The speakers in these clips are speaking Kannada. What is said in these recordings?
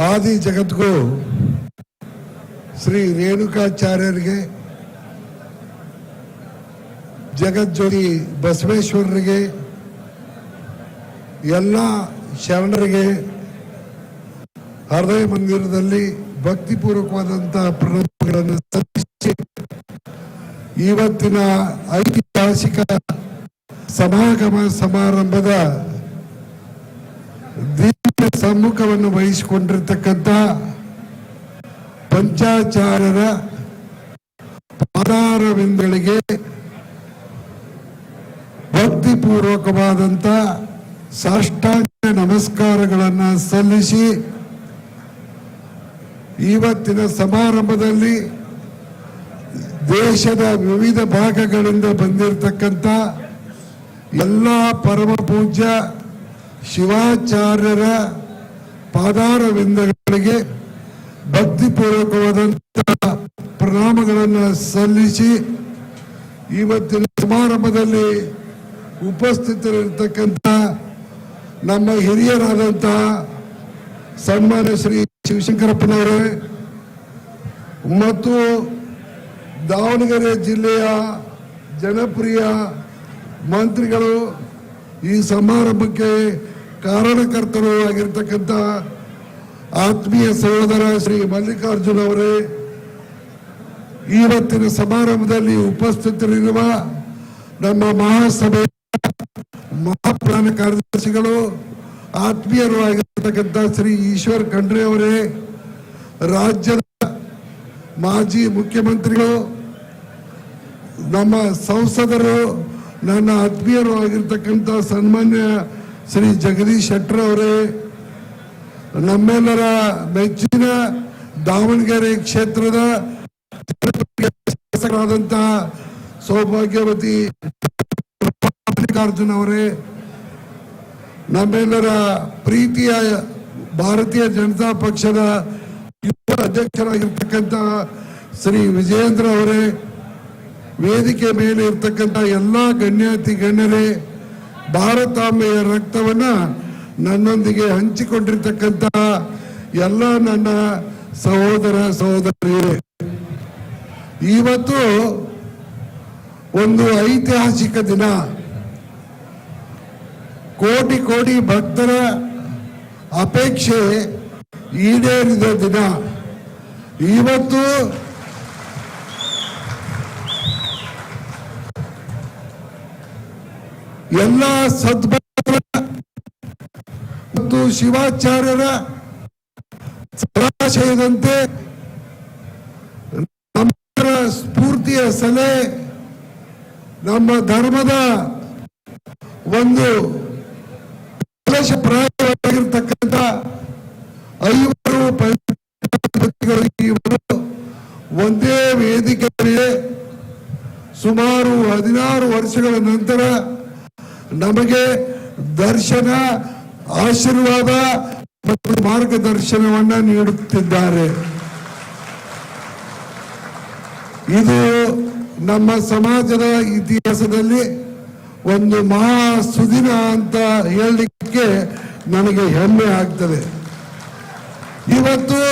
ಆದಿ ಜಗತ್ಗೂ ಶ್ರೀ ರೇಣುಕಾಚಾರ್ಯರಿಗೆ, ಜಗಜ್ಯೋತಿ ಬಸವೇಶ್ವರರಿಗೆ, ಎಲ್ಲ ಶರಣರಿಗೆ ಹೃದಯ ಮಂದಿರದಲ್ಲಿ ಭಕ್ತಿಪೂರ್ವಕವಾದಂತಹ ಪ್ರಣಾಮಗಳನ್ನು ಸಲ್ಲಿಸಿ ಇವತ್ತಿನ ಐತಿಹಾಸಿಕ ಸಮಾಗಮ ಸಮಾರಂಭದ ದೀರ್ಘ ಸಮ್ಮುಖವನ್ನು ವಹಿಸಿಕೊಂಡಿರ್ತಕ್ಕಂಥ ಪಂಚಾಚಾರ್ಯರ ಪಾದಾರವಿಂದಗಳಿಗೆ ಭಕ್ತಿಪೂರ್ವಕವಾದಂಥ ಸಾಷ್ಟಾಂಗ ನಮಸ್ಕಾರಗಳನ್ನು ಸಲ್ಲಿಸಿ ಇವತ್ತಿನ ಸಮಾರಂಭದಲ್ಲಿ ದೇಶದ ವಿವಿಧ ಭಾಗಗಳಿಂದ ಬಂದಿರತಕ್ಕಂಥ ಎಲ್ಲ ಪರಮ ಪೂಜ್ಯ ಶಿವಾಚಾರ್ಯರ ಪಾದಾರವಿಂದಗಳಿಗೆ ಭಕ್ತಿಪೂರ್ವಕವಾದಂತಹ ಪ್ರಣಾಮಗಳನ್ನು ಸಲ್ಲಿಸಿ ಇವತ್ತಿನ ಸಮಾರಂಭದಲ್ಲಿ ಉಪಸ್ಥಿತರಿರ್ತಕ್ಕಂಥ ನಮ್ಮ ಹಿರಿಯರಾದಂತಹ ಸನ್ಮಾನ್ಯ ಶ್ರೀ ಶಿವಶಂಕರಪ್ಪನವರೇ ಮತ್ತು ದಾವಣಗೆರೆ ಜಿಲ್ಲೆಯ ಜನಪ್ರಿಯ ಮಂತ್ರಿಗಳು ಈ ಸಮಾರಂಭಕ್ಕೆ ಕಾರಣಕರ್ತರು ಆಗಿರ್ತಕ್ಕಂಥ ಆತ್ಮೀಯ ಸಹೋದರ ಶ್ರೀ ಮಲ್ಲಿಕಾರ್ಜುನ್ ಅವರೇ ಇವತ್ತಿನ ಸಮಾರಂಭದಲ್ಲಿ ಉಪಸ್ಥಿತರಿರುವ ನಮ್ಮ ಮಹಾಸಭೆ ಮಹಾಪ್ರಾಣ ಕಾರ್ಯದರ್ಶಿಗಳು, ಆತ್ಮೀಯರು ಆಗಿರ್ತಕ್ಕಂಥ ಶ್ರೀ ಈಶ್ವರ್ ಖಂಡ್ರೆ ಅವರೇ, ರಾಜ್ಯದ ಮಾಜಿ ಮುಖ್ಯಮಂತ್ರಿಗಳು, ನಮ್ಮ ಸಂಸದರು ನನ್ನ ಆತ್ಮೀಯರು ಆಗಿರ್ತಕ್ಕಂಥ ಸನ್ಮಾನ್ಯ ಶ್ರೀ ಜಗದೀಶ್ ಶೆಟ್ಟರ್ ಅವರೇ, ನಮ್ಮೆಲ್ಲರ ಮೆಚ್ಚಿನ ದಾವಣಗೆರೆ ಕ್ಷೇತ್ರದ ಶಾಸಕರಾದಂತಹ ಸೌಭಾಗ್ಯವತಿ ಮಲ್ಲಿಕಾರ್ಜುನ್ ಅವರೇ, ನಮ್ಮೆಲ್ಲರ ಪ್ರೀತಿಯ ಭಾರತೀಯ ಜನತಾ ಪಕ್ಷದ ಯುವ ಅಧ್ಯಕ್ಷರಾಗಿರ್ತಕ್ಕಂಥ ಶ್ರೀ ವಿಜಯೇಂದ್ರ ಅವರೇ ವೇದಿಕೆ ಮೇಲೆ ಇರ್ತಕ್ಕಂಥ ಎಲ್ಲ ಗಣ್ಯಾತಿ ಗಣ್ಯರೇ, ಭಾರತಾಂಬೆಯ ರಕ್ತವನ್ನ ನನ್ನೊಂದಿಗೆ ಹಂಚಿಕೊಂಡಿರ್ತಕ್ಕಂಥ ಎಲ್ಲ ನನ್ನ ಸಹೋದರ ಸಹೋದರಿಯರೇ. ಇವತ್ತು ಒಂದು ಐತಿಹಾಸಿಕ ದಿನ. ಕೋಟಿ ಕೋಟಿ ಭಕ್ತರ ಅಪೇಕ್ಷೆ ಈಡೇರಿದ ದಿನ. ಇವತ್ತು ಎಲ್ಲ ಸದ್ಭಕ್ತರ ಮತ್ತು ಶಿವಾಚಾರ್ಯರ ಸದಾಶಯದಂತೆ ಸ್ಫೂರ್ತಿಯ ಸಲಹೆ ನಮ್ಮ ಧರ್ಮದ ಒಂದು ಪ್ರಾಯವಾಗಿರ್ತಕ್ಕಂಥ ಐವರು ಒಂದೇ ವೇದಿಕೆಯಲ್ಲಿ ಸುಮಾರು ಹದಿನಾರು ವರ್ಷಗಳ ನಂತರ ನಮಗೆ ದರ್ಶನ, ಆಶೀರ್ವಾದ ಮತ್ತು ಮಾರ್ಗದರ್ಶನವನ್ನ ನೀಡುತ್ತಿದ್ದಾರೆ. ಇದು ನಮ್ಮ ಸಮಾಜದ ಇತಿಹಾಸದಲ್ಲಿ ಒಂದು ಮಹಾ ಸುದಿನ ಅಂತ ಹೇಳಲಿಕ್ಕೆ ನನಗೆ ಹೆಮ್ಮೆ ಆಗ್ತದೆ. ಇವತ್ತು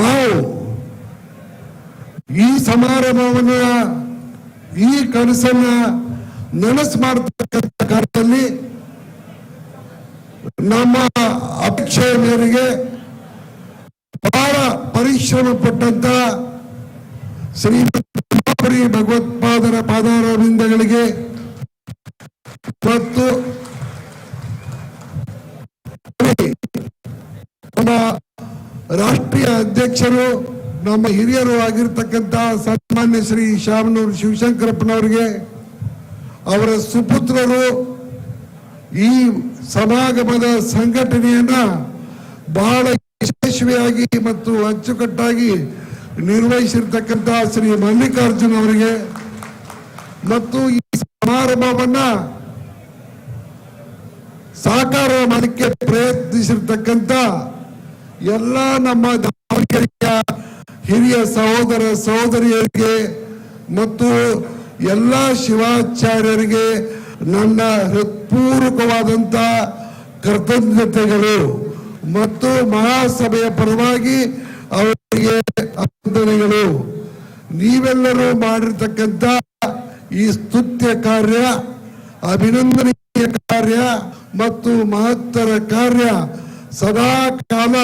ನಾವು ಈ ಸಮಾರಂಭವನ್ನ, ಈ ಕನಸನ್ನ ನನಸು ಮಾಡತಕ್ಕಂಥ ಕಾಲದಲ್ಲಿ ನಮ್ಮ ಅಪೇಕ್ಷೆಯ ಮೇರೆಗೆ ಬಹಳ ಪರಿಶ್ರಮ ಪಟ್ಟಂತ ಶ್ರೀ ಪುರಿ ಭಗವತ್ಪಾದರ ಪಾದಾರವಿಂದಗಳಿಗೆ ಮತ್ತು ನಮ್ಮ ರಾಷ್ಟ್ರೀಯ ಅಧ್ಯಕ್ಷರು, ನಮ್ಮ ಹಿರಿಯರು ಆಗಿರ್ತಕ್ಕಂಥ ಸನ್ಮಾನ್ಯ ಶ್ರೀ ಶಾಮನೂರು ಶಿವಶಂಕರಪ್ಪನವರಿಗೆ ಅವರ ಸುಪುತ್ರರು ಈ ಸಮಾಗಮದ ಸಂಘಟನೆಯನ್ನ ಬಹಳ ಯಶಸ್ವಿಯಾಗಿ ಮತ್ತು ಅಚ್ಚುಕಟ್ಟಾಗಿ ನಿರ್ವಹಿಸಿರ್ತಕ್ಕಂತಹ ಶ್ರೀ ಮಲ್ಲಿಕಾರ್ಜುನ್ ಅವರಿಗೆ. ಮತ್ತು ಈ ಸಮಾರಂಭವನ್ನ ಸಾಕಾರ ಮಾಡಲಿಕ್ಕೆ ಪ್ರಯತ್ನಿಸಿರ್ತಕ್ಕಂತ ಎಲ್ಲ ನಮ್ಮ ಹಿರಿಯ ಸಹೋದರ ಸಹೋದರಿಯರಿಗೆ ಮತ್ತು ಎಲ್ಲ ಶಿವಾಚಾರ್ಯರಿಗೆ ನನ್ನ ಹೃತ್ಪೂರ್ವಕವಾದಂಥ ಕೃತಜ್ಞತೆಗಳು ಮತ್ತು ಮಹಾಸಭೆಯ ಪರವಾಗಿ ಅವರಿಗೆ ಅಭಿನಂದನೆಗಳು. ನೀವೆಲ್ಲರೂ ಮಾಡಿರ್ತಕ್ಕಂಥ ಈ ಸ್ತುತ್ಯ ಕಾರ್ಯ, ಅಭಿನಂದನೀಯ ಕಾರ್ಯ ಮತ್ತು ಮಹತ್ತರ ಕಾರ್ಯ ಸದಾ ಕಾಲ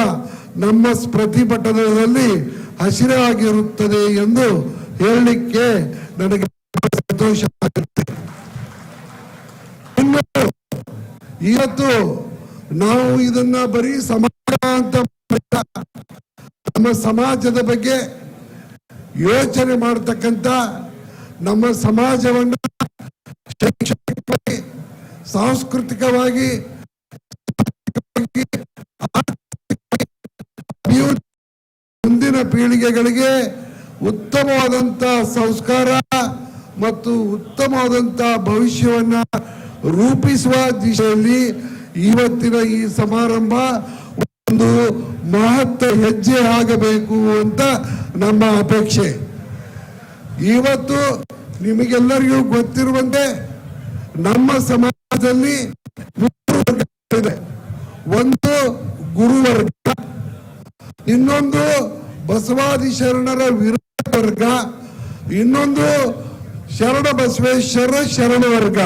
ನಮ್ಮ ಪ್ರತಿಭಟನೆಯಲ್ಲಿ ಹಸಿರಾಗಿರುತ್ತದೆ ಎಂದು ಹೇಳಲಿಕ್ಕೆ ನನಗೆ ಸಂತೋಷ ಆಗುತ್ತೆ ಇನ್ನು ಇವತ್ತು ನಾವು ಇದನ್ನ ಬರೀ ಸಮಾಜ ಅಂತ ನಮ್ಮ ಸಮಾಜದ ಬಗ್ಗೆ ಯೋಚನೆ ಮಾಡತಕ್ಕಂತ ನಮ್ಮ ಸಮಾಜವನ್ನು ಶೈಕ್ಷಣಿಕವಾಗಿ, ಸಾಂಸ್ಕೃತಿಕವಾಗಿ ಮುಂದಿನ ಪೀಳಿಗೆಗಳಿಗೆ ಉತ್ತಮವಾದಂತ ಸಂಸ್ಕಾರ ಮತ್ತು ಉತ್ತಮವಾದಂತಹ ಭವಿಷ್ಯವನ್ನ ರೂಪಿಸುವ ದಿಶೆಯಲ್ಲಿ ಇವತ್ತಿನ ಈ ಸಮಾರಂಭ ಒಂದು ಮಹತ್ವ ಹೆಜ್ಜೆ ಆಗಬೇಕು ಅಂತ ನಮ್ಮ ಅಪೇಕ್ಷೆ. ಇವತ್ತು ನಿಮಗೆಲ್ಲರಿಗೂ ಗೊತ್ತಿರುವಂತೆ ನಮ್ಮ ಸಮಾಜದಲ್ಲಿ ಒಂದು ಗುರುವರ್ಗ, ಇನ್ನೊಂದು ಬಸವಾದಿ ಶರಣರ ವಿರೋಧ ವರ್ಗ, ಇನ್ನೊಂದು ಶರಣ ಬಸವೇಶ್ವರ ಶರಣ ವರ್ಗ.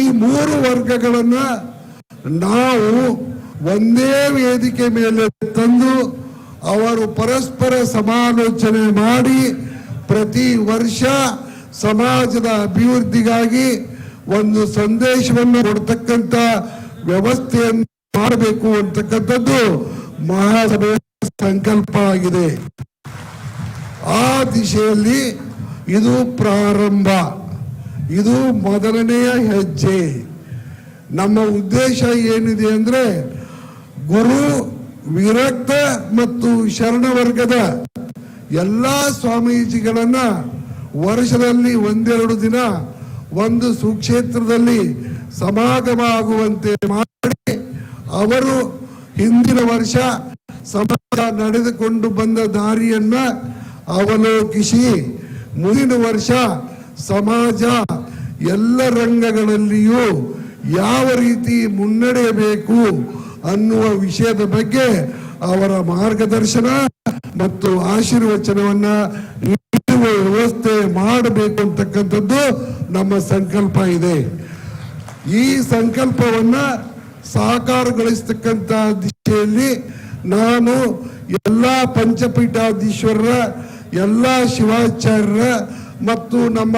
ಈ ಮೂರು ವರ್ಗಗಳನ್ನ ನಾವು ಒಂದೇ ವೇದಿಕೆ ಮೇಲೆ ತಂದು ಅವರು ಪರಸ್ಪರ ಸಮಾಲೋಚನೆ ಮಾಡಿ ಪ್ರತಿ ವರ್ಷ ಸಮಾಜದ ಅಭಿವೃದ್ಧಿಗಾಗಿ ಒಂದು ಸಂದೇಶವನ್ನು ಕೊಡ್ತಕ್ಕಂಥ ವ್ಯವಸ್ಥೆಯನ್ನು ಮಾಡಬೇಕು ಅಂತಕ್ಕಂಥದ್ದು ಮಹಾಸಭೆಯ ಸಂಕಲ್ಪ ಆಗಿದೆ. ಆ ದಿಶೆಯಲ್ಲಿ ಇದು ಪ್ರಾರಂಭ, ಇದು ಮೊದಲನೆಯ ಹೆಜ್ಜೆ. ನಮ್ಮ ಉದ್ದೇಶ ಏನಿದೆ ಅಂದ್ರೆ ಗುರು ವಿರಕ್ತ ಮತ್ತು ಶರಣ ವರ್ಗದ ಎಲ್ಲಾ ಸ್ವಾಮೀಜಿಗಳನ್ನ ವರ್ಷದಲ್ಲಿ ಒಂದೆರಡು ದಿನ ಒಂದು ಸುಕ್ಷೇತ್ರದಲ್ಲಿ ಸಮಾಗಮ ಆಗುವಂತೆ ಮಾಡಿ ಅವರು ಹಿಂದಿನ ವರ್ಷ ಸಮಾಜ ನಡೆದುಕೊಂಡು ಬಂದ ದಾರಿಯನ್ನ ಅವಲೋಕಿಸಿ ಮುಂದಿನ ವರ್ಷ ಸಮಾಜ ಎಲ್ಲ ರಂಗಗಳಲ್ಲಿಯೂ ಯಾವ ರೀತಿ ಮುನ್ನಡೆಯಬೇಕು ಅನ್ನುವ ವಿಷಯದ ಬಗ್ಗೆ ಅವರ ಮಾರ್ಗದರ್ಶನ ಮತ್ತು ಆಶೀರ್ವಚನವನ್ನ ನೀಡುವ ವ್ಯವಸ್ಥೆ ಮಾಡಬೇಕು ಅಂತಕ್ಕಂಥದ್ದು ನಮ್ಮ ಸಂಕಲ್ಪ ಇದೆ. ಈ ಸಂಕಲ್ಪವನ್ನ ಸಾಕಾರಗೊಳಿಸ್ತಕ್ಕಂಥ ದಿಶೆಯಲ್ಲಿ ನಾನು ಎಲ್ಲ ಪಂಚಪೀಠಾಧೀಶ್ವರರ ಎಲ್ಲ ಶಿವಾಚಾರ್ಯರ ಮತ್ತು ನಮ್ಮ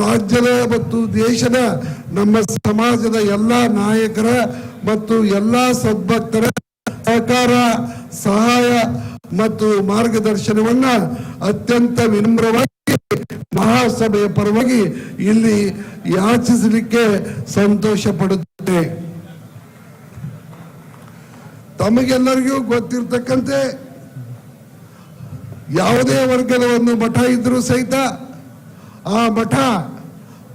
ರಾಜ್ಯದ ಮತ್ತು ದೇಶದ ನಮ್ಮ ಸಮಾಜದ ಎಲ್ಲ ನಾಯಕರ ಮತ್ತು ಎಲ್ಲ ಸದ್ಭಕ್ತರ ಸಹಕಾರ, ಸಹಾಯ ಮತ್ತು ಮಾರ್ಗದರ್ಶನವನ್ನ ಅತ್ಯಂತ ವಿನಮ್ರವಾಗಿ ಮಹಾಸಭೆಯ ಪರವಾಗಿ ಇಲ್ಲಿ ಯಾಚಿಸಲಿಕ್ಕೆ ಸಂತೋಷ ಪಡುತ್ತೆ. ತಮಗೆಲ್ಲರಿಗೂ ಗೊತ್ತಿರ್ತಕ್ಕಂತೆ ಯಾವುದೇ ವರ್ಗದ ಒಂದು ಮಠ ಇದ್ರೂ ಸಹಿತ ಆ ಮಠ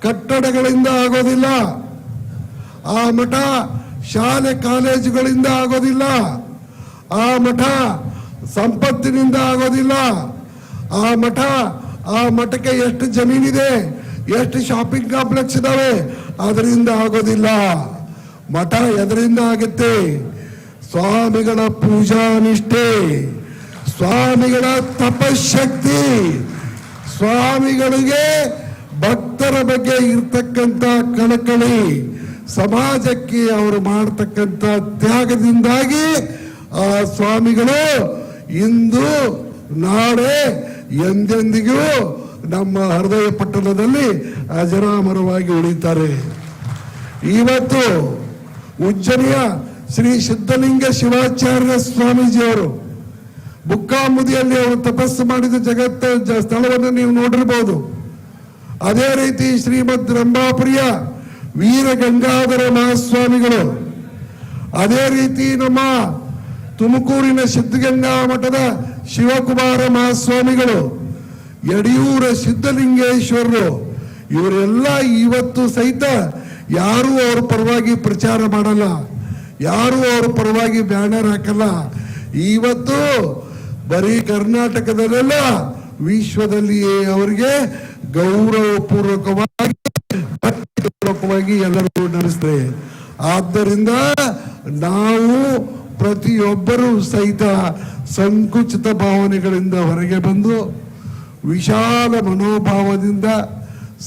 ಕಟ್ಟಡಗಳಿಂದ ಆಗೋದಿಲ್ಲ. ಆ ಮಠ ಶಾಲೆ, ಕಾಲೇಜುಗಳಿಂದ ಆಗೋದಿಲ್ಲ. ಆ ಮಠ ಸಂಪತ್ತಿನಿಂದ ಆಗೋದಿಲ್ಲ. ಆ ಮಠ, ಆ ಮಠಕ್ಕೆ ಎಷ್ಟು ಜಮೀನಿದೆ, ಎಷ್ಟು ಶಾಪಿಂಗ್ ಕಾಂಪ್ಲೆಕ್ಸ್ ಇದಾವೆ, ಅದರಿಂದ ಆಗೋದಿಲ್ಲ. ಮಠ ಎದರಿಂದ ಆಗುತ್ತೆ? ಸ್ವಾಮಿಗಳ ಪೂಜಾ ನಿಷ್ಠೆ ಸ್ವಾಮಿಗಳ ತಪಶಕ್ತಿ, ಸ್ವಾಮಿಗಳಿಗೆ ಭಕ್ತರ ಬಗ್ಗೆ ಇರ್ತಕ್ಕಂಥ ಕಳಕಳಿ, ಸಮಾಜಕ್ಕೆ ಅವರು ಮಾಡತಕ್ಕಂತ ತ್ಯಾಗದಿಂದಾಗಿ ಆ ಸ್ವಾಮಿಗಳು ಇಂದು ನಾಳೆ ಎಂದೆಂದಿಗೂ ನಮ್ಮ ಹೃದಯ ಪಟ್ಟಣದಲ್ಲಿ ಅಜರಾಮರವಾಗಿ ಉಳಿತಾರೆ ಇವತ್ತು ಉಜ್ಜನಿಯ ಶ್ರೀ ಸಿದ್ಧಲಿಂಗ ಶಿವಾಚಾರ್ಯ ಸ್ವಾಮೀಜಿಯವರು ಬುಕ್ಕಾಂಬುದಿಯಲ್ಲಿ ಅವರು ತಪಸ್ಸು ಮಾಡಿದ ಜಗತ್ತ ಸ್ಥಳವನ್ನು ನೀವು ನೋಡಿರ್ಬೋದು. ಅದೇ ರೀತಿ ಶ್ರೀಮದ್ ರಂಭಾಪುರಿಯ ವೀರ ಗಂಗಾಧರ ಮಹಾಸ್ವಾಮಿಗಳು. ಅದೇ ರೀತಿ ನಮ್ಮ ತುಮಕೂರಿನ ಸಿದ್ಧಗಂಗಾ ಮಠದ ಶಿವಕುಮಾರ ಮಹಾಸ್ವಾಮಿಗಳು, ಯಡಿಯೂರ ಸಿದ್ಧಲಿಂಗೇಶ್ವರರು, ಇವರೆಲ್ಲ ಇವತ್ತು ಸಹಿತ ಯಾರೂ ಅವ್ರ ಪರವಾಗಿ ಪ್ರಚಾರ ಮಾಡಲ್ಲ, ಯಾರೂ ಅವ್ರ ಪರವಾಗಿ ಬ್ಯಾನರ್ ಹಾಕಲ್ಲ. ಇವತ್ತು ಬರೀ ಕರ್ನಾಟಕದಲ್ಲೆಲ್ಲ ವಿಶ್ವದಲ್ಲಿಯೇ ಅವರಿಗೆ ಗೌರವಪೂರ್ವಕವಾಗಿ ಪೂರ್ವಕವಾಗಿ ಎಲ್ಲರೂ ನಡೆಸ್ತಾರೆ. ಆದ್ದರಿಂದ ನಾವು ಪ್ರತಿಯೊಬ್ಬರೂ ಸಹಿತ ಸಂಕುಚಿತ ಭಾವನೆಗಳಿಂದ ಹೊರಗೆ ಬಂದು, ವಿಶಾಲ ಮನೋಭಾವದಿಂದ,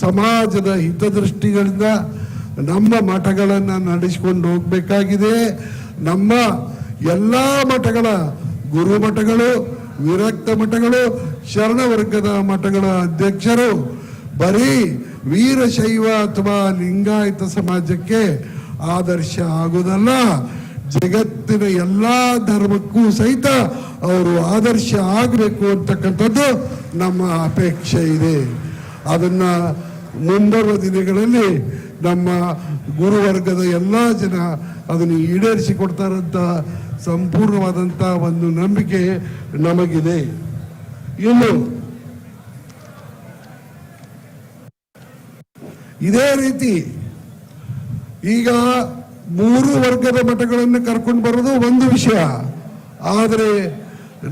ಸಮಾಜದ ಹಿತದೃಷ್ಟಿಗಳಿಂದ ನಮ್ಮ ಮಠಗಳನ್ನು ನಡೆಸಿಕೊಂಡು ಹೋಗಬೇಕಾಗಿದೆ. ನಮ್ಮ ಎಲ್ಲ ಮಠಗಳ ಗುರುಮಠಗಳು ವಿರಕ್ತ ಮಠಗಳು, ಶರಣ ವರ್ಗದ ಮಠಗಳ ಅಧ್ಯಕ್ಷರು, ಬರೀ ವೀರಶೈವ ಅಥವಾ ಲಿಂಗಾಯತ ಸಮಾಜಕ್ಕೆ ಆದರ್ಶ ಆಗುವುದಲ್ಲ. ಜಗತ್ತಿನ ಎಲ್ಲಾ ಧರ್ಮಕ್ಕೂ ಸಹಿತ ಅವರು ಆದರ್ಶ ಆಗಬೇಕು ಅಂತಕ್ಕಂಥದ್ದು ನಮ್ಮ ಅಪೇಕ್ಷೆ ಇದೆ. ಅದನ್ನ ಮುಂಬರುವ ದಿನಗಳಲ್ಲಿ ನಮ್ಮ ಗುರುವರ್ಗದ ಎಲ್ಲ ಜನ ಅದನ್ನು ಈಡೇರಿಸಿಕೊಡ್ತಾರಂತ ಸಂಪೂರ್ಣವಾದಂಥ ಒಂದು ನಂಬಿಕೆ ನಮಗಿದೆ. ಇನ್ನು ಇದೇ ರೀತಿ ಈಗ ಮೂರು ವರ್ಗದ ಮಠಗಳನ್ನು ಕರ್ಕೊಂಡು ಬರೋದು ಒಂದು ವಿಷಯ. ಆದರೆ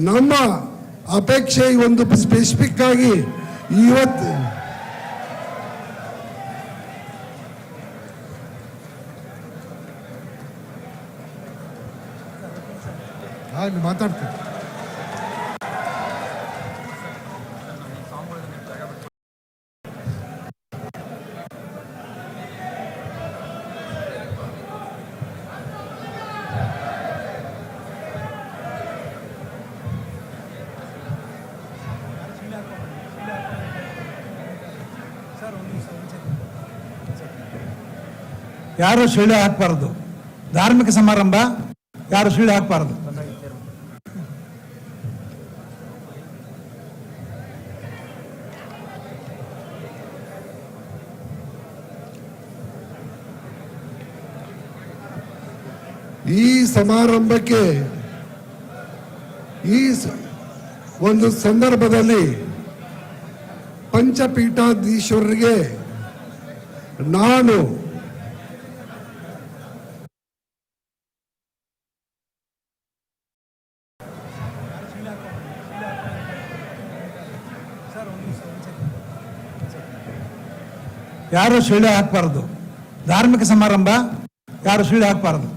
ನಮ್ಮ ಅಪೇಕ್ಷೆ ಒಂದು ಸ್ಪೆಸಿಫಿಕ್ ಆಗಿ ಇವತ್ತು ಹಾಗೆ ಮಾತಾಡ್ತೀನಿ. ಯಾರು ಸುಳ್ಳು ಹಾಕಬಾರದು? ಧಾರ್ಮಿಕ ಸಮಾರಂಭ? ಯಾರು ಸುಳ್ಳು ಹಾಕಬಾರದು ಈ ಸಮಾರಂಭಕ್ಕೆ ಈ ಒಂದು ಸಂದರ್ಭದಲ್ಲಿ ಪಂಚಪೀಠಾಧೀಶ್ವರರಿಗೆ ನಾನು ಯಾರು ಶಿಳೆ ಹಾಕಬಾರದು? ಧಾರ್ಮಿಕ ಸಮಾರಂಭ? ಯಾರು ಶಿಳೆ ಹಾಕಬಾರದು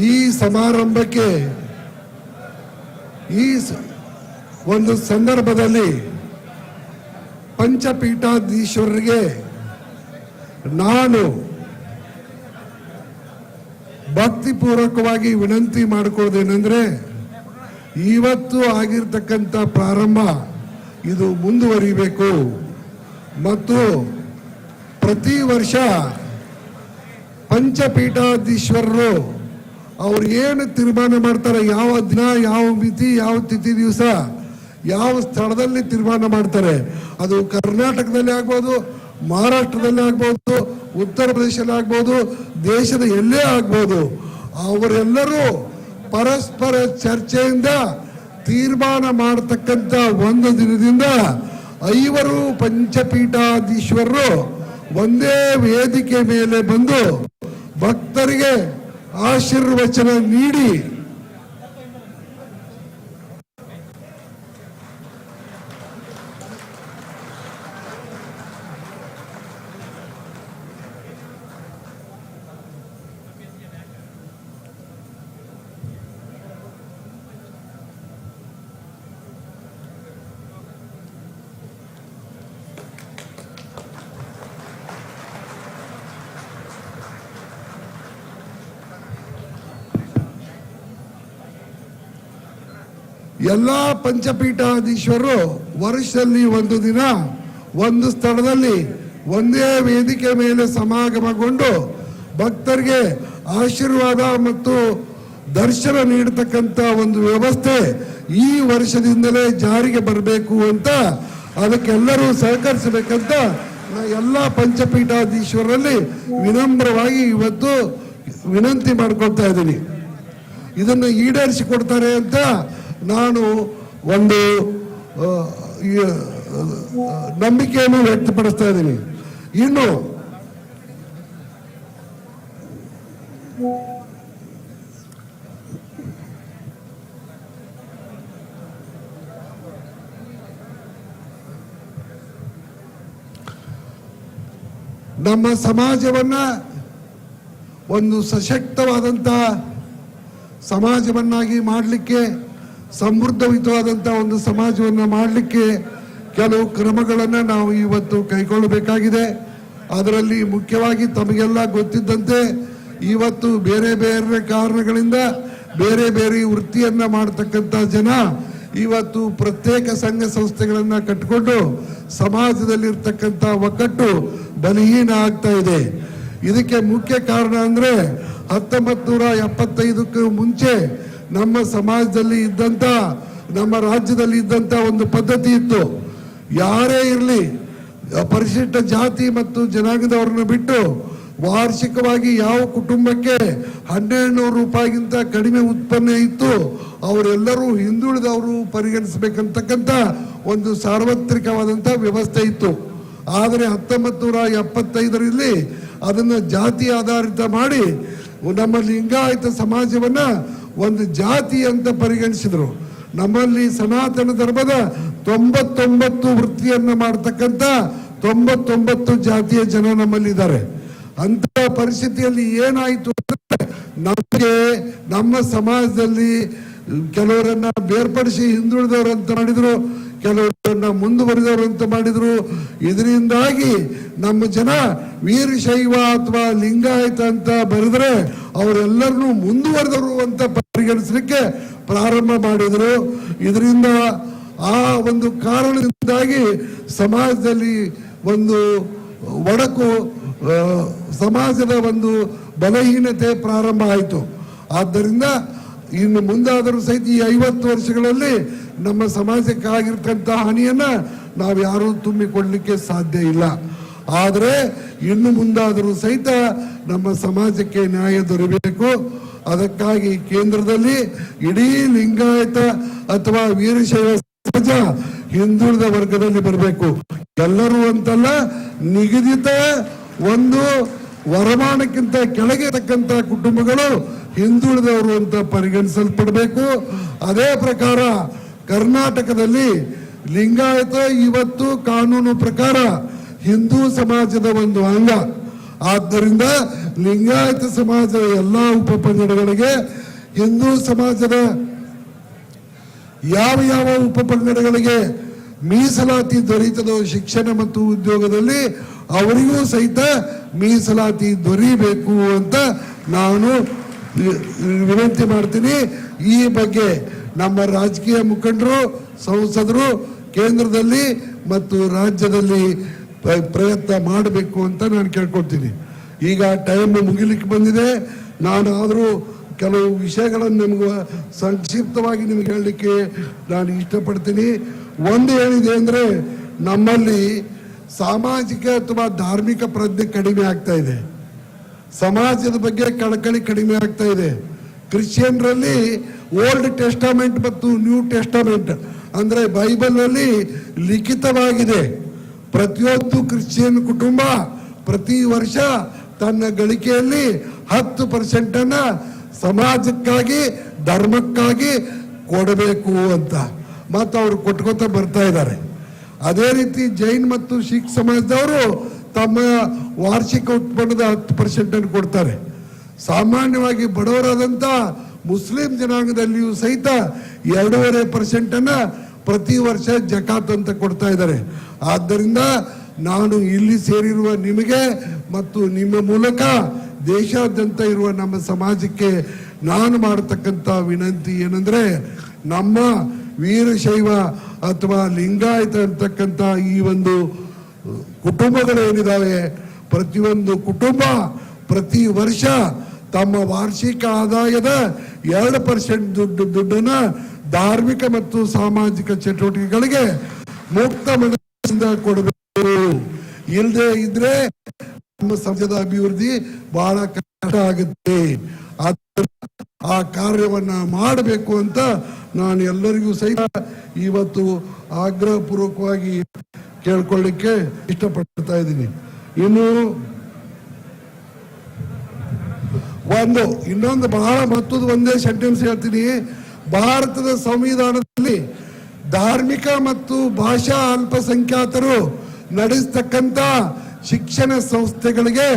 ಈ ಸಮಾರಂಭಕ್ಕೆ ಈ ಒಂದು ಸಂದರ್ಭದಲ್ಲಿ ಪಂಚಪೀಠಾಧೀಶ್ವರರಿಗೆ ನಾನು ಭಕ್ತಿಪೂರ್ವಕವಾಗಿ ವಿನಂತಿ ಮಾಡಿಕೊಳ್ಳೋದೇನೆಂದರೆ ಇವತ್ತು ಆಗಿರ್ತಕ್ಕಂಥ ಪ್ರಾರಂಭ ಇದು ಮುಂದುವರಿಬೇಕು. ಮತ್ತು ಪ್ರತಿ ವರ್ಷ ಪಂಚಪೀಠಾಧೀಶ್ವರರು ಅವ್ರು ಏನು ತೀರ್ಮಾನ ಮಾಡ್ತಾರೆ, ಯಾವ ದಿನ, ಯಾವ ಮಿತಿ, ಯಾವ ತಿಥಿ ದಿವಸ, ಯಾವ ಸ್ಥಳದಲ್ಲಿ ತೀರ್ಮಾನ ಮಾಡ್ತಾರೆ, ಅದು ಕರ್ನಾಟಕದಲ್ಲಿ ಆಗ್ಬೋದು, ಮಹಾರಾಷ್ಟ್ರದಲ್ಲಿ ಆಗ್ಬೋದು, ಉತ್ತರ ಪ್ರದೇಶದಲ್ಲಿ ಆಗ್ಬೋದು, ದೇಶದ ಎಲ್ಲೇ ಆಗ್ಬೋದು, ಅವರೆಲ್ಲರೂ ಪರಸ್ಪರ ಚರ್ಚೆಯಿಂದ ತೀರ್ಮಾನ ಮಾಡತಕ್ಕಂಥ ಒಂದು ದಿನದಿಂದ ಐವರು ಪಂಚಪೀಠಾಧೀಶ್ವರರು ಒಂದೇ ವೇದಿಕೆ ಮೇಲೆ ಬಂದು ಭಕ್ತರಿಗೆ ಆಶೀರ್ವಚನ ನೀಡಿ. ಎಲ್ಲ ಪಂಚಪೀಠಾಧೀಶ್ವರರು ವರ್ಷದಲ್ಲಿ ಒಂದು ದಿನ ಒಂದು ಸ್ಥಳದಲ್ಲಿ ಒಂದೇ ವೇದಿಕೆ ಮೇಲೆ ಸಮಾಗಮಗೊಂಡು ಭಕ್ತರಿಗೆ ಆಶೀರ್ವಾದ ಮತ್ತು ದರ್ಶನ ನೀಡತಕ್ಕಂಥ ಒಂದು ವ್ಯವಸ್ಥೆ ಈ ವರ್ಷದಿಂದಲೇ ಜಾರಿಗೆ ಬರಬೇಕು ಅಂತ ಅದಕ್ಕೆಲ್ಲರೂ ಸಹಕರಿಸಬೇಕಂತ ಎಲ್ಲ ಪಂಚಪೀಠಾಧೀಶ್ವರಲ್ಲಿ ವಿನಮ್ರವಾಗಿ ಇವತ್ತು ವಿನಂತಿ ಮಾಡ್ಕೊಳ್ತಾ ಇದ್ದೀನಿ. ಇದನ್ನು ಈಡೇರಿಸಿಕೊಡ್ತಾರೆ ಅಂತ ನಾನು ಒಂದು ನಂಬಿಕೆಯನ್ನು ವ್ಯಕ್ತಪಡಿಸ್ತಾ ಇದ್ದೀನಿ. ಇನ್ನು ನಮ್ಮ ಸಮಾಜವನ್ನ ಒಂದು ಸಶಕ್ತವಾದಂಥ ಸಮಾಜವನ್ನಾಗಿ ಮಾಡಲಿಕ್ಕೆ ಸಮೃದ್ಧಯುತವಾದಂಥ ಒಂದು ಸಮಾಜವನ್ನು ಮಾಡಲಿಕ್ಕೆ ಕೆಲವು ಕ್ರಮಗಳನ್ನು ನಾವು ಇವತ್ತು ಕೈಗೊಳ್ಳಬೇಕಾಗಿದೆ. ಅದರಲ್ಲಿ ಮುಖ್ಯವಾಗಿ ತಮಗೆಲ್ಲ ಗೊತ್ತಿದ್ದಂತೆ ಇವತ್ತು ಬೇರೆ ಬೇರೆ ಕಾರಣಗಳಿಂದ ಬೇರೆ ಬೇರೆ ವೃತ್ತಿಯನ್ನು ಮಾಡತಕ್ಕಂಥ ಜನ ಇವತ್ತು ಪ್ರತ್ಯೇಕ ಸಂಘ ಸಂಸ್ಥೆಗಳನ್ನು ಕಟ್ಟಿಕೊಂಡು ಸಮಾಜದಲ್ಲಿರ್ತಕ್ಕಂಥ ಒಕ್ಕಟ್ಟು ಬಲಹೀನ ಆಗ್ತಾ ಇದೆ. ಇದಕ್ಕೆ ಮುಖ್ಯ ಕಾರಣ ಅಂದ್ರೆ ಹತ್ತೊಂಬತ್ತು ನೂರ ಎಪ್ಪತ್ತೈದಕ್ಕೂ ಮುಂಚೆ ನಮ್ಮ ಸಮಾಜದಲ್ಲಿ ಇದ್ದಂತ, ನಮ್ಮ ರಾಜ್ಯದಲ್ಲಿ ಇದ್ದಂತ ಒಂದು ಪದ್ಧತಿ ಇತ್ತು. ಯಾರೇ ಇರಲಿ, ಪರಿಶಿಷ್ಟ ಜಾತಿ ಮತ್ತು ಜನಾಂಗದವ್ರನ್ನ ಬಿಟ್ಟು ವಾರ್ಷಿಕವಾಗಿ ಯಾವ ಕುಟುಂಬಕ್ಕೆ ಹನ್ನೆರಡು ನೂರು ರೂಪಾಯಿಗಿಂತ ಕಡಿಮೆ ಉತ್ಪನ್ನ ಇತ್ತು, ಅವರೆಲ್ಲರೂ ಹಿಂದುಳಿದವರು ಪರಿಗಣಿಸಬೇಕಂತಕ್ಕಂಥ ಒಂದು ಸಾರ್ವತ್ರಿಕವಾದಂಥ ವ್ಯವಸ್ಥೆ ಇತ್ತು. ಆದರೆ ಹತ್ತೊಂಬತ್ತು ನೂರ ಎಪ್ಪತ್ತೈದರಲ್ಲಿ ಅದನ್ನು ಜಾತಿ ಆಧಾರಿತ ಮಾಡಿ ನಮ್ಮ ಲಿಂಗಾಯತ ಸಮಾಜವನ್ನ ಒಂದು ಜಾತಿ ಅಂತ ಪರಿಗಣಿಸಿದ್ರು. ನಮ್ಮಲ್ಲಿ ಸನಾತನ ಧರ್ಮದ ತೊಂಬತ್ತೊಂಬತ್ತು ವೃತ್ತಿಯನ್ನು ಮಾಡತಕ್ಕಂಥ ತೊಂಬತ್ತೊಂಬತ್ತು ಜಾತಿಯ ಜನ ನಮ್ಮಲ್ಲಿದ್ದಾರೆ. ಅಂತ ಪರಿಸ್ಥಿತಿಯಲ್ಲಿ ಏನಾಯಿತು ಅಂದ್ರೆ ನಮಗೆ ನಮ್ಮ ಸಮಾಜದಲ್ಲಿ ಕೆಲವರನ್ನ ಬೇರ್ಪಡಿಸಿ ಹಿಂದುಳಿದವರು ಅಂತ ಮಾಡಿದ್ರು. ಕೆಲವರನ್ನ ಅಂತ ಮಾಡಿದ್ರು. ಇದರಿಂದಾಗಿ ನಮ್ಮ ಜನ ವೀರಶೈವ ಅಥವಾ ಲಿಂಗಾಯತ ಅಂತ ಬರೆದ್ರೆ ಅವರೆಲ್ಲರನ್ನೂ ಮುಂದುವರೆದರು ಅಂತ ಪರಿಗಣಿಸಲಿಕ್ಕೆ ಪ್ರಾರಂಭ ಮಾಡಿದ್ರು. ಇದರಿಂದ ಆ ಒಂದು ಕಾರಣದಿಂದಾಗಿ ಸಮಾಜದಲ್ಲಿ ಒಂದು ಒಡಕು ಸಮಾಜದ ಒಂದು ಬಲಹೀನತೆ ಪ್ರಾರಂಭ ಆಯಿತು. ಆದ್ದರಿಂದ ಇನ್ನು ಮುಂದಾದರೂ ಸಹಿತ ಈ ಐವತ್ತು ವರ್ಷಗಳಲ್ಲಿ ನಮ್ಮ ಸಮಾಜಕ್ಕೆ ಆಗಿರ್ತಕ್ಕಂಥ ಹಾನಿಯನ್ನ ನಾವು ಯಾರೂ ತುಂಬಿಕೊಡ್ಲಿಕ್ಕೆ ಸಾಧ್ಯ ಇಲ್ಲ. ಆದರೆ ಇನ್ನು ಮುಂದಾದರೂ ಸಹಿತ ನಮ್ಮ ಸಮಾಜಕ್ಕೆ ನ್ಯಾಯ ದೊರೆಯಬೇಕು ಅದಕ್ಕಾಗಿ ಕೇಂದ್ರದಲ್ಲಿ ಇಡೀ ಲಿಂಗಾಯತ ಅಥವಾ ವೀರಶೈವ ಸಮಾಜ ಹಿಂದುಳಿದ ವರ್ಗದಲ್ಲಿ ಬರಬೇಕು. ಎಲ್ಲರೂ ಅಂತಲ್ಲ, ನಿಗದಿತ ಒಂದು ವರಮಾನಕ್ಕಿಂತ ಕೆಳಗೆ ಇರತಕ್ಕಂಥ ಕುಟುಂಬಗಳು ಹಿಂದುಳಿದವರು ಅಂತ ಪರಿಗಣಿಸಲ್ಪಡಬೇಕು. ಅದೇ ಪ್ರಕಾರ ಕರ್ನಾಟಕದಲ್ಲಿ ಲಿಂಗಾಯತ ಇವತ್ತು ಕಾನೂನು ಪ್ರಕಾರ ಹಿಂದೂ ಸಮಾಜದ ಒಂದು ಅಂಗ. ಆದ್ದರಿಂದ ಲಿಂಗಾಯತ ಸಮಾಜದ ಎಲ್ಲಾ ಉಪಪಂಗಡಗಳಿಗೆ ಹಿಂದೂ ಸಮಾಜದ ಯಾವ ಯಾವ ಉಪಪಂಗಡಗಳಿಗೆ ಮೀಸಲಾತಿ ದೊರೀತದ ಶಿಕ್ಷಣ ಮತ್ತು ಉದ್ಯೋಗದಲ್ಲಿ ಅವರಿಗೂ ಸಹಿತ ಮೀಸಲಾತಿ ದೊರೀಬೇಕು ಅಂತ ನಾನು ವಿನಂತಿ ಮಾಡ್ತೀನಿ. ಈ ಬಗ್ಗೆ ನಮ್ಮ ರಾಜಕೀಯ ಮುಖಂಡರು, ಸಂಸದರು ಕೇಂದ್ರದಲ್ಲಿ ಮತ್ತು ರಾಜ್ಯದಲ್ಲಿ ಪ್ರ- ಪ್ರಯತ್ನ ಮಾಡಬೇಕು ಅಂತ ನಾನು ಕೇಳ್ಕೊಳ್ತೀನಿ. ಈಗ ಟೈಮ್ ಮುಗಿಲಿಕ್ಕೆ ಬಂದಿದೆ. ನಾನು ಆದರೂ ಕೆಲವು ವಿಷಯಗಳನ್ನು ನಿಮಗೆ ಸಂಕ್ಷಿಪ್ತವಾಗಿ ನಿಮಗೆ ಹೇಳಲಿಕ್ಕೆ ನಾನು ಇಷ್ಟಪಡ್ತೀನಿ. ಒಂದು ಏನಿದೆ ಅಂದರೆ ನಮ್ಮಲ್ಲಿ ಸಾಮಾಜಿಕ ಅಥವಾ ಧಾರ್ಮಿಕ ಪ್ರಜ್ಞೆ ಕಡಿಮೆ ಆಗ್ತಾ ಇದೆ. ಸಮಾಜದ ಬಗ್ಗೆ ಕಳಕಳಿ ಕಡಿಮೆ ಆಗ್ತಾ ಇದೆ. ಕ್ರಿಶ್ಚಿಯನ್ರಲ್ಲಿ ಓಲ್ಡ್ ಟೆಸ್ಟಾಮೆಂಟ್ ಮತ್ತು ನ್ಯೂ ಟೆಸ್ಟಾಮೆಂಟ್ ಅಂದರೆ ಬೈಬಲ್ನಲ್ಲಿ ಲಿಖಿತವಾಗಿದೆ. ಪ್ರತಿಯೊಂದು ಕ್ರಿಶ್ಚಿಯನ್ ಕುಟುಂಬ ಪ್ರತಿ ವರ್ಷ ತನ್ನ ಗಳಿಕೆಯಲ್ಲಿ ಹತ್ತು ಪರ್ಸೆಂಟನ್ನು ಸಮಾಜಕ್ಕಾಗಿ, ಧರ್ಮಕ್ಕಾಗಿ ಕೊಡಬೇಕು ಅಂತ. ಮತ್ತು ಅವರು ಕೊಟ್ಕೋತ ಬರ್ತಾ ಇದ್ದಾರೆ. ಅದೇ ರೀತಿ ಜೈನ್ ಮತ್ತು ಶಿಖ್ ಸಮಾಜದವರು ತಮ್ಮ ವಾರ್ಷಿಕ ಉತ್ಪನ್ನದ ಹತ್ತು ಪರ್ಸೆಂಟ್ ಅನ್ನು ಕೊಡ್ತಾರೆ. ಸಾಮಾನ್ಯವಾಗಿ ಬಡವರಾದಂಥ ಮುಸ್ಲಿಂ ಜನಾಂಗದಲ್ಲಿಯೂ ಸಹಿತ ಎರಡೂವರೆ ಪರ್ಸೆಂಟನ್ನು ಪ್ರತಿ ವರ್ಷ ಜಕಾತ್ ಅಂತ ಕೊಡ್ತಾ ಇದ್ದಾರೆ. ಆದ್ದರಿಂದ ನಾನು ಇಲ್ಲಿ ಸೇರಿರುವ ನಿಮಗೆ ಮತ್ತು ನಿಮ್ಮ ಮೂಲಕ ದೇಶಾದ್ಯಂತ ಇರುವ ನಮ್ಮ ಸಮಾಜಕ್ಕೆ ನಾನು ಮಾಡತಕ್ಕಂಥ ವಿನಂತಿ ಏನಂದ್ರೆ ನಮ್ಮ ವೀರಶೈವ ಅಥವಾ ಲಿಂಗಾಯತ ಅಂತಕ್ಕಂಥ ಈ ಒಂದು ಕುಟುಂಬಗಳೇನಿದಾವೆ, ಪ್ರತಿಯೊಂದು ಕುಟುಂಬ ಪ್ರತಿ ವರ್ಷ ತಮ್ಮ ವಾರ್ಷಿಕ ಆದಾಯದ ಎರಡು ಪರ್ಸೆಂಟ್ ದುಡ್ಡು, ದುಡ್ಡನ್ನ ಧಾರ್ಮಿಕ ಮತ್ತು ಸಾಮಾಜಿಕ ಚಟುವಟಿಕೆಗಳಿಗೆ ಮುಕ್ತ ಮನಸ್ಸಿಂದ ಕೊಡಬೇಕು. ಇಲ್ಲದೆ ಇದ್ರೆ ನಮ್ಮ ಸಮಾಜದ ಅಭಿವೃದ್ಧಿ ಬಹಳ ಕಷ್ಟ ಆಗುತ್ತೆ. ಆ ಕಾರ್ಯವನ್ನ ಮಾಡಬೇಕು ಅಂತ ನಾನು ಎಲ್ಲರಿಗೂ ಸಹಿತ ಇವತ್ತು ಆಗ್ರಹಪೂರ್ವಕವಾಗಿ ಕೇಳ್ಕೊಳ್ಳಿಕ್ಕೆ ಇಷ್ಟಪಡ್ತಾ ಇದ್ದೀನಿ. ಇನ್ನು ಒಂದು, ಇನ್ನೊಂದು ಬಹಳ ಮಹತ್ವದ ಒಂದೇ ಸೆಂಟೆನ್ಸ್ ಹೇಳ್ತೀನಿ. ಭಾರತದ ಸಂವಿಧಾನದಲ್ಲಿ ಧಾರ್ಮಿಕ ಮತ್ತು ಭಾಷಾ ಅಲ್ಪಸಂಖ್ಯಾತರು ನಡೆಸ್ತಕ್ಕಂಥ ಶಿಕ್ಷಣ ಸಂಸ್ಥೆಗಳಿಗೆ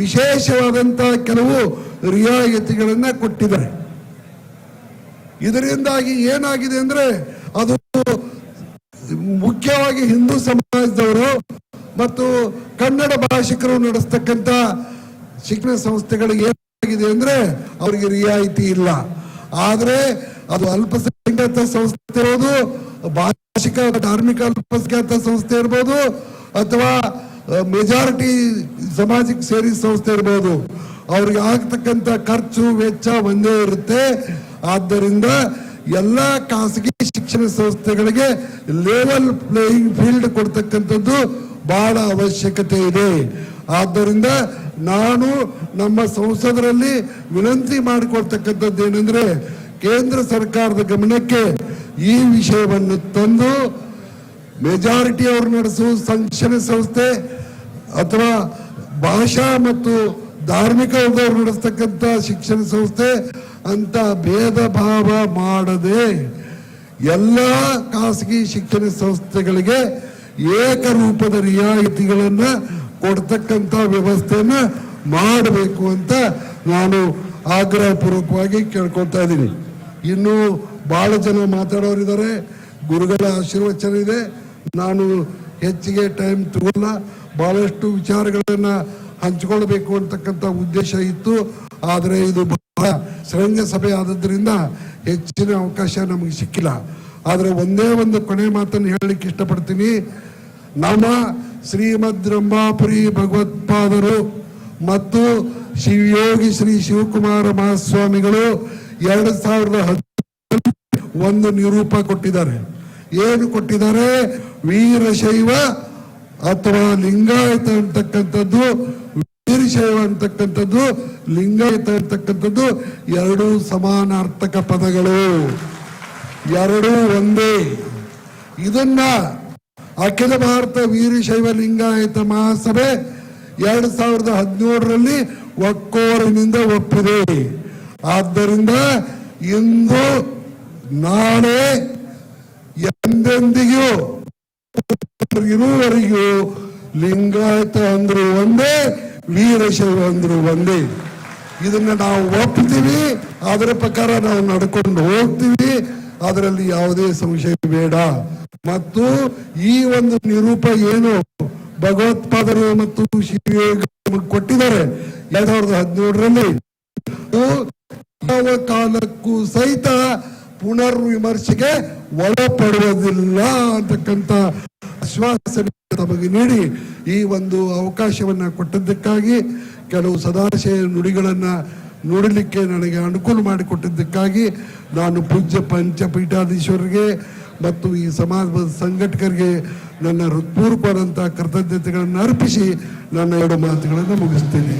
ವಿಶೇಷವಾದಂತಹ ಕೆಲವು ರಿಯಾಯಿತಿಗಳನ್ನ ಕೊಟ್ಟಿದ್ದಾರೆ. ಇದರಿಂದಾಗಿ ಏನಾಗಿದೆ ಅಂದ್ರೆ ಅದು ಮುಖ್ಯವಾಗಿ ಹಿಂದೂ ಸಮಾಜದವರು ಮತ್ತು ಕನ್ನಡ ಭಾಷಿಕರು ನಡೆಸ್ತಕ್ಕಂಥ ಶಿಕ್ಷಣ ಸಂಸ್ಥೆಗಳಿಗೆ ಏನಾಗಿದೆ ಅಂದ್ರೆ ಅವರಿಗೆ ರಿಯಾಯಿತಿ ಇಲ್ಲ. ಆದ್ರೆ ಅದು ಅಲ್ಪಸಂಖ್ಯಾತ ಸಂಸ್ಥೆ ಇರೋದು ಭಾಷಿಕ ಧಾರ್ಮಿಕ ಅಲ್ಪಸಂಖ್ಯಾತ ಸಂಸ್ಥೆ ಇರ್ಬೋದು, ಅಥವಾ ಮೆಜಾರಿಟಿ ಸಮಾಜಕ್ಕೆ ಸೇರಿ ಸಂಸ್ಥೆ ಇರ್ಬೋದು. ಅವ್ರಿಗೆ ಆಗ್ತಕ್ಕಂಥ ಖರ್ಚು, ವೆಚ್ಚ ಒಂದೇ ಇರುತ್ತೆ. ಆದ್ದರಿಂದ ಎಲ್ಲ ಖಾಸಗಿ ಶಿಕ್ಷಣ ಸಂಸ್ಥೆಗಳಿಗೆ ಲೆವೆಲ್ ಪ್ಲೇಯಿಂಗ್ ಫೀಲ್ಡ್ ಕೊಡ್ತಕ್ಕಂಥದ್ದು ಬಹಳ ಅವಶ್ಯಕತೆ ಇದೆ. ಆದ್ದರಿಂದ ನಾನು ನಮ್ಮ ಸಂಸದರಲ್ಲಿ ವಿನಂತಿ ಮಾಡಿಕೊಡ್ತಕ್ಕಂಥದ್ದು ಏನಂದ್ರೆ ಕೇಂದ್ರ ಸರ್ಕಾರದ ಗಮನಕ್ಕೆ ಈ ವಿಷಯವನ್ನು ತಂದು ಮೆಜಾರಿಟಿ ಅವರು ನಡೆಸುವ ಸಂಕ್ಷೇಮ ಸಂಸ್ಥೆ ಅಥವಾ ಭಾಷಾ ಮತ್ತು ಧಾರ್ಮಿಕ ವರ್ಗದವರು ನಡೆಸ್ತಕ್ಕಂಥ ಶಿಕ್ಷಣ ಸಂಸ್ಥೆ ಅಂತ ಭೇದ ಭಾವ ಮಾಡದೆ ಎಲ್ಲ ಖಾಸಗಿ ಶಿಕ್ಷಣ ಸಂಸ್ಥೆಗಳಿಗೆ ಏಕರೂಪದ ರಿಯಾಯಿತಿಗಳನ್ನು ಕೊಡ್ತಕ್ಕಂಥ ವ್ಯವಸ್ಥೆಯನ್ನು ಮಾಡಬೇಕು ಅಂತ ನಾನು ಆಗ್ರಹಪೂರ್ವಕವಾಗಿ ಕೇಳ್ಕೊಳ್ತಾ ಇದ್ದೀನಿ. ಇನ್ನು ಬಹಳ ಜನ ಮಾತಾಡೋರಿದ್ದಾರೆ. ಗುರುಗಳ ಆಶೀರ್ವಚನ ಇದೆ. ನಾನು ಹೆಚ್ಚಿಗೆ ಟೈಮ್ ತಗೊಲ್ಲ ಬಹಳಷ್ಟು ವಿಚಾರಗಳನ್ನ ಹಂಚಿಕೊಳ್ಬೇಕು ಅಂತಕ್ಕಂಥ ಉದ್ದೇಶ ಇತ್ತು. ಆದರೆ ಇದು ಬಹಳ ಸರಂಗ ಸಭೆ ಆದದ್ರಿಂದ ಹೆಚ್ಚಿನ ಅವಕಾಶ ನಮಗೆ ಸಿಕ್ಕಿಲ್ಲ. ಆದರೆ ಒಂದೇ ಒಂದು ಕೊನೆ ಮಾತನ್ನು ಹೇಳಲಿಕ್ಕೆ ಇಷ್ಟಪಡ್ತೀನಿ. ನಮ್ಮ ಶ್ರೀಮದ್ ರಂಭಾಪುರಿ ಭಗವತ್ಪಾದರು ಮತ್ತು ಶಿವಯೋಗಿ ಶ್ರೀ ಶಿವಕುಮಾರ ಮಹಾಸ್ವಾಮಿಗಳು ಎರಡು ಸಾವಿರದ ಹತ್ತು ಒಂದು ನಿರೂಪ ಕೊಟ್ಟಿದ್ದಾರೆ. ಏನು ಕೊಟ್ಟಿದ್ದಾರೆ? ವೀರಶೈವ ಅಥವಾ ಲಿಂಗಾಯತ ಅಂತಕ್ಕಂಥದ್ದು ವೀರಶೈವ ಅಂತಕ್ಕಂಥದ್ದು, ಲಿಂಗಾಯತ ಅಂತಕ್ಕಂಥದ್ದು ಎರಡು ಸಮಾನಾರ್ಥಕ ಪದಗಳು. ಎರಡೂ ಒಂದೇ. ಇದನ್ನ ಅಖಿಲ ಭಾರತ ವೀರಶೈವ ಲಿಂಗಾಯತ ಮಹಾಸಭೆ ಎರಡ್ ಸಾವಿರದ ಹದಿನೇಳರಲ್ಲಿ ಒಕ್ಕೋರಿನಿಂದ ಒಪ್ಪಿದೆ. ಆದ್ದರಿಂದ ಇಂದು ನಾಳೆ ಎಂದೆಂದಿಗೂ ಇರುವವರೆಗೂ ಲಿಂಗಾಯತ ಅಂದ್ರು ಒಂದೇ, ವೀರಶೈವ ಅಂದ್ರು ಒಂದೇ. ಇದನ್ನ ನಾವು ಒಪ್ತೀವಿ, ಅದರ ಪ್ರಕಾರ ನಾವು ನಡ್ಕೊಂಡು ಹೋಗ್ತೀವಿ. ಅದರಲ್ಲಿ ಯಾವುದೇ ಸಂಶಯ ಬೇಡ. ಮತ್ತು ಈ ಒಂದು ನಿರೂಪ ಏನು? ಭಗವತ್ಪಾದರು ಮತ್ತು ಕೊಟ್ಟಿದ್ದಾರೆ. ಎರಡ್ ಸಾವಿರದ ಹದಿನೇಳರಲ್ಲಿ. ಯಾವ ಕಾಲಕ್ಕೂ ಸಹಿತ ಪುನರ್ ವಿಮರ್ಶೆಗೆ ಒಳಪಡುವುದಿಲ್ಲ ಅಂತಕ್ಕಂಥ ಆಶ್ವಾಸನೆ ತಮಗೆ ನೀಡಿ ಈ ಒಂದು ಅವಕಾಶವನ್ನ ಕೊಟ್ಟದ್ದಕ್ಕಾಗಿ ಕೆಲವು ಸದಾಶಯ ನುಡಿಗಳನ್ನು ನುಡಿಲಿಕ್ಕೆ ನನಗೆ ಅನುಕೂಲ ಮಾಡಿಕೊಟ್ಟಿದ್ದಕ್ಕಾಗಿ ನಾನು ಪೂಜ್ಯ ಪಂಚಪೀಠಾಧೀಶ್ವರಿಗೆ ಮತ್ತು ಈ ಸಮಾಜದ ಸಂಘಟಕರಿಗೆ ನನ್ನ ಹೃತ್ಪೂರ್ವಕವಾದಂತಹ ಕೃತಜ್ಞತೆಗಳನ್ನು ಅರ್ಪಿಸಿ ನನ್ನ ಎರಡು ಮಾತುಗಳನ್ನು ಮುಗಿಸ್ತೇನೆ.